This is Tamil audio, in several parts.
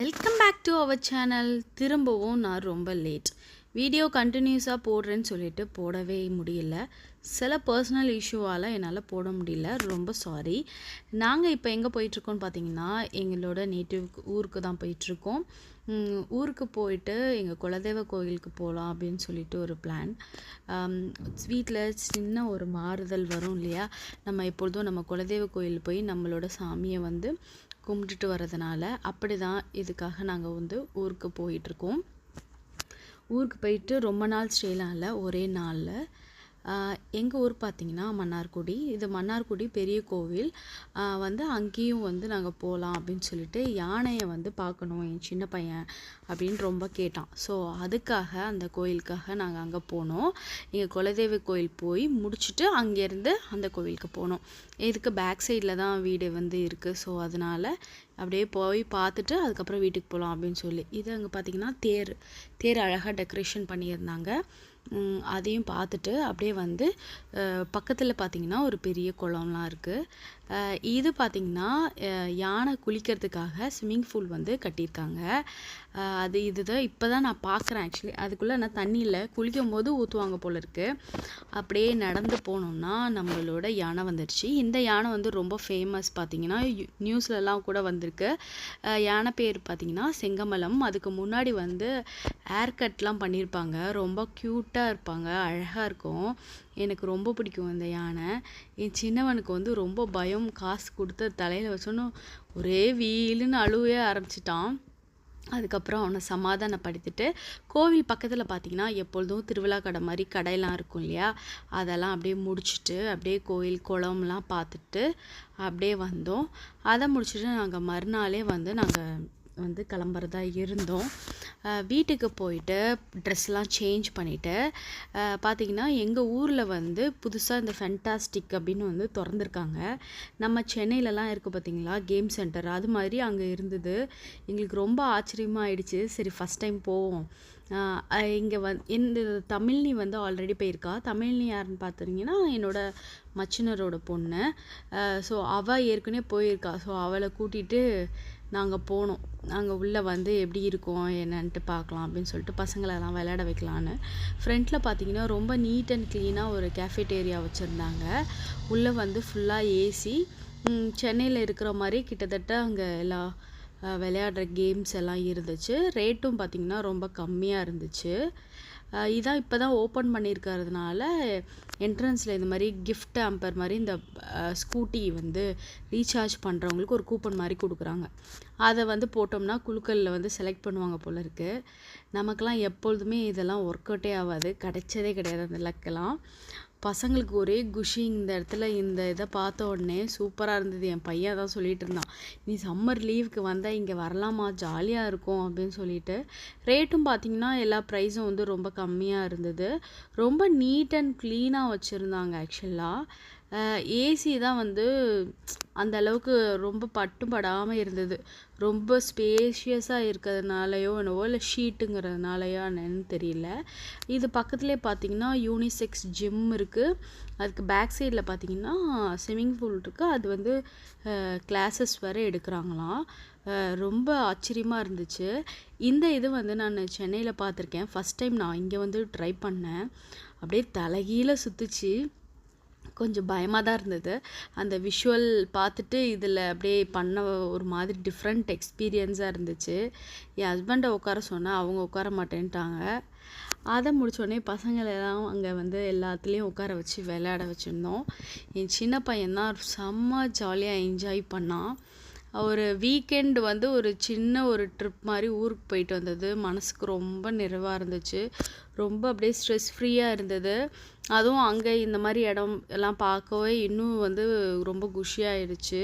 Welcome back to our channel திரும்பவும் நான் ரொம்ப லேட் வீடியோ கண்டினியூஸாக போடுறேன்னு சொல்லிட்டு போடவே முடியல. சில பர்சனல் இஷ்யூவால் என்னால் போட முடியல. ரொம்ப சாரி நாங்கள் இப்போ எங்கே போயிட்டுருக்கோம்னு பார்த்தீங்கன்னா எங்களோட நேட்டிவ் ஊருக்கு தான் போயிட்டுருக்கோம். ஊருக்கு போயிட்டு எங்கள் குலதெய்வ கோயிலுக்கு போகலாம் அப்படின்னு சொல்லிட்டு ஒரு பிளான் வீட்டில் சின்ன ஒரு மாறுதல் வரும் இல்லையா? நம்ம எப்பொழுதும் நம்ம குலதெய்வ கோயில் போய் நம்மளோட சாமியை வந்து கும்பிட்டுட்டு வர்றதுனால அப்படி தான் இதுக்காக நாங்கள் வந்து ஊருக்கு போயிட்டுருக்கோம் ஊருக்கு போயிட்டு ரொம்ப நாள் ஸ்டேலாம் இல்லை ஒரே நாளில் எங்கள் ஊர் பார்த்திங்கன்னா மன்னார்குடி. இது மன்னார்குடி பெரிய கோவில். வந்து அங்கேயும் வந்து நாங்கள் போகலாம் அப்படின்னு சொல்லிட்டு யானையை வந்து பார்க்கணும் என் சின்ன பையன் அப்படின்னு ரொம்ப கேட்டான். ஸோ அதுக்காக அந்த கோயிலுக்காக நாங்கள் அங்கே போனோம். எங்கள் குலதெய்வ கோயில் போய் முடிச்சுட்டு அங்கேருந்து அந்த கோவிலுக்கு போனோம். இதுக்கு பேக் சைடில் தான் வீடு வந்து இருக்குது ஸோ அதனால் அப்படியே போய் பார்த்துட்டு அதுக்கப்புறம் வீட்டுக்கு போகலாம் அப்படின்னு சொல்லி. இது அங்கே பார்த்திங்கன்னா தேர். தேர் அழகாக டெக்கரேஷன் பண்ணியிருந்தாங்க. அதையும் பார்த்துட்டு அப்படியே வந்து பக்கத்தில் பார்த்தீங்கன்னா ஒரு பெரிய குளம்லாம் இருக்குது இது பார்த்திங்கன்னா யானை குளிக்கிறதுக்காக ஸ்விம்மிங் ஃபூல் வந்து கட்டியிருக்காங்க. அது இதுதான் இப்போ தான் நான் பார்க்குறேன் ஆக்சுவலி அதுக்குள்ளே நான் தண்ணியில் குளிக்கும் போது ஊற்றுவாங்க போல இருக்குது அப்படியே நடந்து போனோம்னா நம்மளோட யானை வந்துடுச்சு இந்த யானை வந்து ரொம்ப ஃபேமஸ் பார்த்திங்கன்னா நியூஸ்லலாம் கூட வந்திருக்கு. யானை பேர் பார்த்திங்கன்னா செங்கமலம். அதுக்கு முன்னாடி வந்து ஏர் கட்லாம் பண்ணியிருப்பாங்க. ரொம்ப க்யூட்டாக இருப்பாங்க. அழகாக இருக்கும். எனக்கு ரொம்ப பிடிக்கும் அந்த யானை. என் சின்னவனுக்கு வந்து ரொம்ப பயம் காசு கொடுத்து தலையில் வச்சோன்னு ஒரே வீலுன்னு அழுவே ஆரம்பிச்சிட்டான். அதுக்கப்புறம் அவனை சமாதானப்படுத்திட்டு கோவில் பக்கத்தில் பார்த்தீங்கன்னா எப்பொழுதும் திருவிழா கடை மாதிரி கடையெல்லாம் இருக்கும் இல்லையா? அதெல்லாம் அப்படியே முடிச்சுட்டு அப்படியே கோயில் குளம்லாம் பார்த்துட்டு அப்படியே வந்தோம். அதை முடிச்சுட்டு நாங்கள் மறுநாளே வந்து நாங்கள் வந்து கிளம்புறதா இருந்தோம். வீட்டுக்கு போயிட்டு ட்ரெஸ்லாம் சேஞ்ச் பண்ணிவிட்டு பார்த்தீங்கன்னா எங்கள் ஊரில் வந்து புதுசாக இந்த ஃபென்டாஸ்டிக் அப்படின்னு வந்து திறந்துருக்காங்க. நம்ம சென்னையிலலாம் இருக்குது பார்த்திங்களா கேம் சென்டர் அது மாதிரி அங்கே இருந்தது. எங்களுக்கு ரொம்ப ஆச்சரியமாக ஆயிடுச்சு. சரி ஃபஸ்ட் டைம் போவோம். இங்கே வந் இந்த தமிழ்னி வந்து ஆல்ரெடி போயிருக்கா? தமிழ்னி யாருன்னு பார்த்தீங்கன்னா என்னோடய மச்சினரோட பொண்ணு. ஸோ அவள் ஏற்கனவே போயிருக்கா. ஸோ அவளை கூட்டிகிட்டு நாங்கள் போனோம். நாங்கள் உள்ளே வந்து எப்படி இருக்கும் என்னன்ட்டு பார்க்கலாம் அப்படின்னு சொல்லிட்டு பசங்களெல்லாம் விளையாட வைக்கலான்னு ஃப்ரண்ட்டில் பார்த்தீங்கன்னா ரொம்ப நீட் அண்ட் க்ளீனாக ஒரு கேஃபேட்டேரியா வச்சுருந்தாங்க. உள்ளே வந்து ஃபுல்லாக ஏசி சென்னையில் இருக்கிற மாதிரி கிட்டத்தட்ட அங்கே எல்லா விளையாடுற கேம்ஸ் எல்லாம் இருந்துச்சு. ரேட்டும் பார்த்திங்கன்னா ரொம்ப கம்மியாக இருந்துச்சு. இதான் இப்போ தான் ஓப்பன் பண்ணியிருக்கிறதுனால என்ட்ரன்ஸில் இந்த மாதிரி கிஃப்ட் ஆம்பர் மாதிரி இந்த ஸ்கூட்டி வந்து ரீசார்ஜ் பண்ணுறவங்களுக்கு ஒரு கூப்பன் மாதிரி கொடுக்குறாங்க. அதை வந்து போட்டோம்னா குழுக்களில் வந்து செலக்ட் பண்ணுவாங்க போல இருக்குது நமக்கெலாம் எப்பொழுதுமே இதெல்லாம் ஒர்க் அவுட்டே ஆகாது. கிடைச்சதே கிடையாது அந்த லக்கெல்லாம் பசங்களுக்கு ஒரே குஷி இந்த இடத்துல இந்த இதை பார்த்த உடனே சூப்பராக இருந்தது. என் பையன் தான் சொல்லிட்டு இருந்தான். நீ சம்மர் லீவுக்கு வந்தால் இங்கே வரலாமா? ஜாலியாக இருக்கும் அப்படின்னு சொல்லிட்டு. ரேட்டும் பார்த்தீங்கன்னா எல்லா ப்ரைஸும் வந்து ரொம்ப கம்மியாக இருந்தது. ரொம்ப நீட் அண்ட் க்ளீனாக வச்சுருந்தாங்க ஆக்சுவலாக ஏசி தான் வந்து அந்த அளவுக்கு ரொம்ப பட்டும் படாமல் இருந்தது. ரொம்ப ஸ்பேஷியஸாக இருக்கிறதுனாலையோ என்னவோ இல்லை ஷீட்டுங்கிறதுனாலையோ என்னன்னு தெரியல. இது பக்கத்துலேயே பார்த்தீங்கன்னா யூனிசெக்ஸ் ஜிம் இருக்குது அதுக்கு பேக் சைடில் பார்த்தீங்கன்னா ஸ்விம்மிங் பூல் இருக்குது அது வந்து கிளாஸஸ் வேறு எடுக்கிறாங்களாம். ரொம்ப ஆச்சரியமாக இருந்துச்சு. இந்த இது வந்து நான் சென்னையில் பார்த்துருக்கேன் ஃபஸ்ட் டைம் நான் இங்கே வந்து ட்ரை பண்ணேன். அப்படியே தலைகீழ சுற்றுச்சு கொஞ்சம் பயமாக தான் இருந்தது. அந்த விஷுவல் பார்த்துட்டு இதில் அப்படியே பண்ண ஒரு மாதிரி டிஃப்ரெண்ட் எக்ஸ்பீரியன்ஸாக இருந்துச்சு. என் ஹஸ்பண்டை உட்கார சொன்னேன் அவங்க உட்கார மாட்டேன்ட்டாங்க. அதை முடிச்சோடனே பசங்களெல்லாம் அங்கே வந்து எல்லாத்துலேயும் உட்கார வச்சு விளையாட வச்சுருந்தோம். என் சின்ன பையன்தான் செம்ம ஜாலியாக என்ஜாய் பண்ணான். ஒரு வீக்கெண்டு வந்து ஒரு சின்ன ஒரு ட்ரிப் மாதிரி ஊருக்கு போயிட்டு வந்தது. மனசுக்கு ரொம்ப நிறைவாக இருந்துச்சு. ரொம்ப அப்படியே ஸ்ட்ரெஸ் ஃப்ரீயாக இருந்தது. அதுவும் அங்கே இந்த மாதிரி இடம் எல்லாம் பார்க்கவே இன்னும் வந்து ரொம்ப குஷியாயிடுச்சு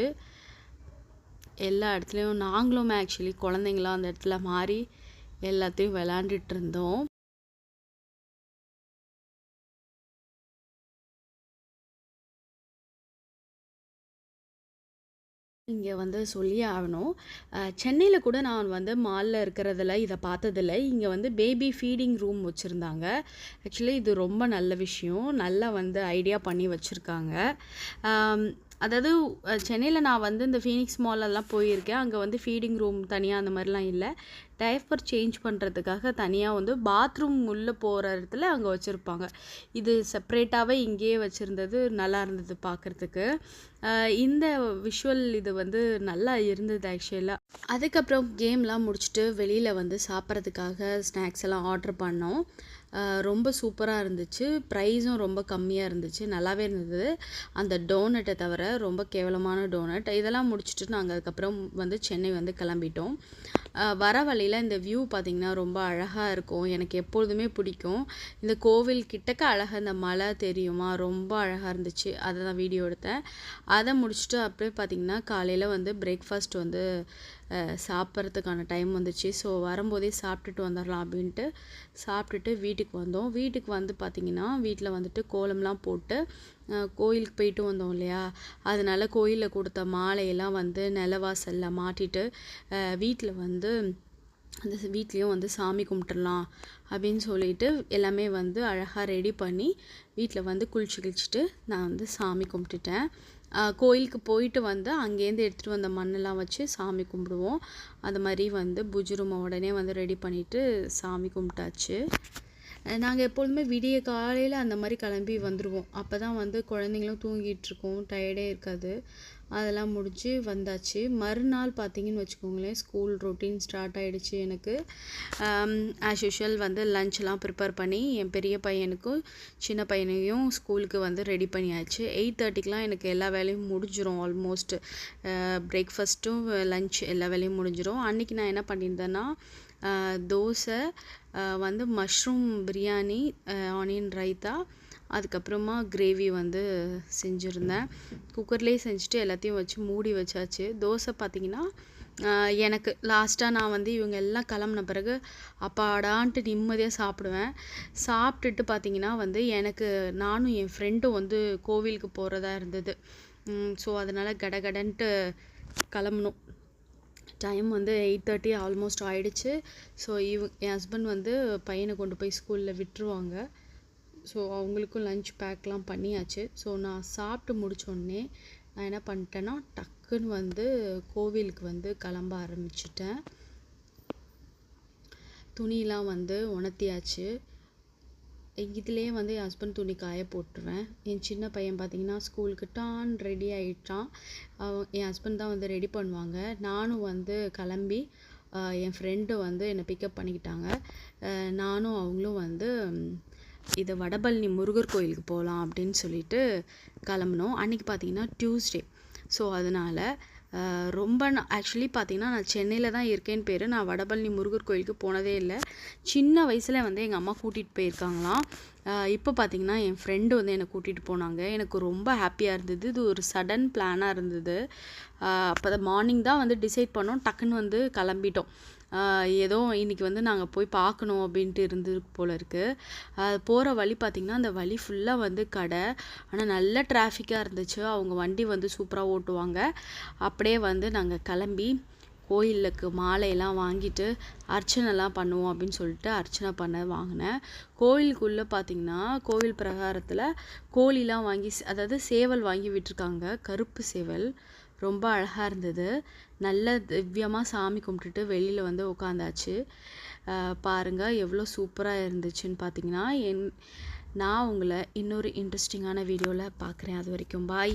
எல்லா இடத்துலையும் நாங்களும் ஆக்சுவலி குழந்தைங்களாம் அந்த இடத்துல மாறி எல்லாத்தையும் விளாண்டுட்டு இருந்தோம். இங்கே வந்து சொல்லியே ஆகணும். சென்னையில் கூட நான் வந்து மாலில் இருக்கிறதில் இதை பார்த்ததில்ல. இங்கே வந்து பேபி ஃபீடிங் ரூம் வச்சுருந்தாங்க. ஆக்சுவலி இது ரொம்ப நல்ல விஷயம். நல்லா வந்து ஐடியா பண்ணி வச்சுருக்காங்க. அதாவது சென்னையில் நான் வந்து இந்த ஃபீனிக்ஸ் மாலெல்லாம் போயிருக்கேன். அங்கே வந்து ஃபீடிங் ரூம் தனியாக அந்த மாதிரிலாம் இல்லை. டைஃபர் சேஞ்ச் பண்ணுறதுக்காக தனியாக வந்து பாத்ரூம் உள்ளே போகிற இடத்துல அங்கே வச்சுருப்பாங்க. இது செப்ரேட்டாகவே இங்கேயே வச்சுருந்தது நல்லா இருந்தது பார்க்குறதுக்கு இந்த விஷுவல் இது வந்து நல்லா இருந்தது ஆக்சுவலாக அதுக்கப்புறம் கேம்லாம் முடிச்சுட்டு வெளியில் வந்து சாப்பிட்றதுக்காக ஸ்நாக்ஸ் எல்லாம் ஆர்டர் பண்ணோம். ரொம்ப சூப்பராக இருந்துச்சு. ப்ரைஸும் ரொம்ப கம்மியாக இருந்துச்சு. நல்லாவே இருந்தது. அந்த டோனட்டை தவிர ரொம்ப கேவலமான டோனட் இதெல்லாம் முடிச்சுட்டு நாங்கள் அதுக்கப்புறம் வந்து சென்னை வந்து கிளம்பிட்டோம். வர வழியில் இந்த வியூ பார்த்திங்கன்னா ரொம்ப அழகாக இருக்கும். எனக்கு எப்பொழுதுமே பிடிக்கும். இந்த கோவில் கிட்டக்க அழகாக இந்த மலை தெரியுமா? ரொம்ப அழகாக இருந்துச்சு. அதை தான் வீடியோ எடுத்தேன். அதை முடிச்சுட்டு அப்படியே பார்த்திங்கன்னா காலையில் வந்து பிரேக்ஃபாஸ்ட் வந்து சாப்பிட்றதுக்கான டைம் வந்துச்சு. ஸோ வரும்போதே சாப்பிட்டுட்டு வந்துடலாம் அப்படின்ட்டு சாப்பிட்டுட்டு வீட்டுக்கு வந்தோம். வீட்டுக்கு வந்து பார்த்திங்கன்னா வீட்டில் வந்துட்டு கோலம்லாம் போட்டு கோயிலுக்கு போயிட்டு வந்தோம் இல்லையா? அதனால கோயிலில் கொடுத்த மாலையெல்லாம் வந்து நிலவாசலில் மாட்டிட்டு வீட்டில் வந்து அந்த வீட்லேயும் வந்து சாமி கும்பிட்டுடலாம் அப்படின்னு சொல்லிட்டு எல்லாமே வந்து அழகாக ரெடி பண்ணி வீட்டில் வந்து குளிச்சு கிழிச்சிட்டு நான் வந்து சாமி கும்பிட்டுட்டேன். கோயிலுக்கு போயிட்டு வந்து அங்கேருந்து எடுத்துகிட்டு வந்த மண்ணெல்லாம் வச்சு சாமி கும்பிடுவோம். அது மாதிரி வந்து பூஜை உடனே வந்து ரெடி பண்ணிவிட்டு சாமி கும்பிட்டாச்சு. நாங்கள் எப்பொழுதுமே விடிய காலையில் அந்த மாதிரி கிளம்பி வந்துடுவோம் அப்போ தான் வந்து குழந்தைங்களும் தூங்கிட்டுருக்கோம். டயர்டே இருக்காது. அதெல்லாம் முடிஞ்சு வந்தாச்சு. மறுநாள் பார்த்தீங்கன்னு வச்சுக்கோங்களேன் ஸ்கூல் ரொட்டீன் ஸ்டார்ட் ஆகிடுச்சு எனக்கு. Um, ஆஸ் யூஷுவல் வந்து லஞ்செலாம் ப்ரிப்பேர் பண்ணி என் பெரிய பையனுக்கும் சின்ன பையனையும் ஸ்கூலுக்கு வந்து ரெடி பண்ணியாச்சு. எயிட் தேர்ட்டிக்கெலாம் எனக்கு எல்லா வேலையும் முடிஞ்சிடும் ஆல்மோஸ்ட் பிரேக்ஃபாஸ்ட்டும் லஞ்ச் எல்லா வேலையும் முடிஞ்சிடும் அன்றைக்கி நான் என்ன பண்ணியிருந்தேன்னா தோசை வந்து மஷ்ரூம் பிரியாணி ஆனியன் ரைத்தா அதுக்கப்புறமா கிரேவி வந்து செஞ்சுருந்தேன். குக்கர்லேயே செஞ்சுட்டு எல்லாத்தையும் வச்சு மூடி வச்சாச்சு. தோசை பார்த்திங்கன்னா எனக்கு லாஸ்ட்டாக நான் வந்து இவங்க எல்லாம் கிளம்புன பிறகு அப்பாடான்ட்டு நிம்மதியாக சாப்பிடுவேன். சாப்பிட்டுட்டு பார்த்திங்கன்னா வந்து எனக்கு நானும் என் ஃப்ரெண்டும் வந்து கோவிலுக்கு போகிறதா இருந்தது. ஸோ அதனால் கடகடன்ட்டு கிளம்பணும் டைம் வந்து எயிட் தேர்ட்டி ஆல்மோஸ்ட் ஆகிடுச்சு ஸோ இவ என் ஹஸ்பண்ட் வந்து பையனை கொண்டு போய் ஸ்கூலில் விட்டுருவாங்க. ஸோ அவங்களுக்கும் லஞ்ச் பேக்லாம் பண்ணியாச்சு. ஸோ நான் சாப்பிட்டு முடித்தோடனே நான் என்ன பண்ணிட்டேன்னா டக்குன்னு வந்து கோவிலுக்கு வந்து கிளம்ப ஆரம்பிச்சிட்டேன். துணியெலாம் வந்து உணர்த்தியாச்சு. இதுலேயே வந்து என் ஹஸ்பண்ட் துணி காய போட்டுருவேன். என் சின்ன பையன் பார்த்தீங்கன்னா ஸ்கூலுக்கு டான் ரெடி ஆகிட்டான் என் ஹஸ்பண்ட் தான் வந்து ரெடி பண்ணுவாங்க. நானும் வந்து கிளம்பி என் ஃப்ரெண்டு வந்து என்னை பிக்கப் பண்ணிக்கிட்டாங்க. நானும் அவங்களும் வந்து இது வடபழனி முருகர் கோயிலுக்கு போகலாம் அப்படின்னு சொல்லிட்டு கிளம்புனோம். அன்றைக்கி பார்த்தீங்கன்னா டியூஸ்டே ஸோ அதனால் ரொம்ப நான் ஆக்சுவலி பார்த்தீங்கன்னா நான் சென்னையில் தான் இருக்கேன்னு பேர். நான் வடபழனி முருகர் கோயிலுக்கு போனதே இல்லை. சின்ன வயசில் வந்து எங்கள் அம்மா கூட்டிகிட்டு போயிருக்காங்களாம். இப்போ பார்த்திங்கன்னா என் ஃப்ரெண்டு வந்து என்னை கூட்டிகிட்டு போனாங்க. எனக்கு ரொம்ப ஹாப்பியாக இருந்தது. இது ஒரு சடன் பிளானாக இருந்தது. அப்போ மார்னிங் தான் வந்து டிசைட் பண்ணோம். டக்குன்னு வந்து கிளம்பிட்டோம். ஏதோ இன்றைக்கி வந்து நாங்கள் போய் பார்க்கணும் அப்படின்ட்டு இருந்து போல் இருக்குது போகிற வழி பார்த்திங்கன்னா அந்த வழி ஃபுல்லாக வந்து கடை. ஆனால் நல்ல டிராஃபிக்காக இருந்துச்சு. அவங்க வண்டி வந்து சூப்பராக ஓட்டுவாங்க. அப்படியே வந்து நாங்கள் கிளம்பி கோயிலுக்கு மாலையெல்லாம் வாங்கிட்டு அர்ச்சனைலாம் பண்ணுவோம் அப்படின்னு சொல்லிட்டு அர்ச்சனை பண்ண வாங்கினேன். கோயிலுக்குள்ளே பார்த்திங்கன்னா கோவில் பிரகாரத்தில் கோழிலாம் வாங்கி அதாவது சேவல் வாங்கி விட்டுருக்காங்க. கருப்பு சேவல். ரொம்ப அழகாக இருந்தது. நல்ல திவ்யமாக சாமி கும்பிட்டுட்டு வெளியில் வந்து உட்காந்தாச்சு பாருங்கள் எவ்வளோ சூப்பராக இருந்துச்சுன்னு பார்த்தீங்கன்னா என் நான் உங்களை இன்னொரு இன்ட்ரெஸ்டிங்கான வீடியோவில் பார்க்குறேன் அது வரைக்கும் பாய்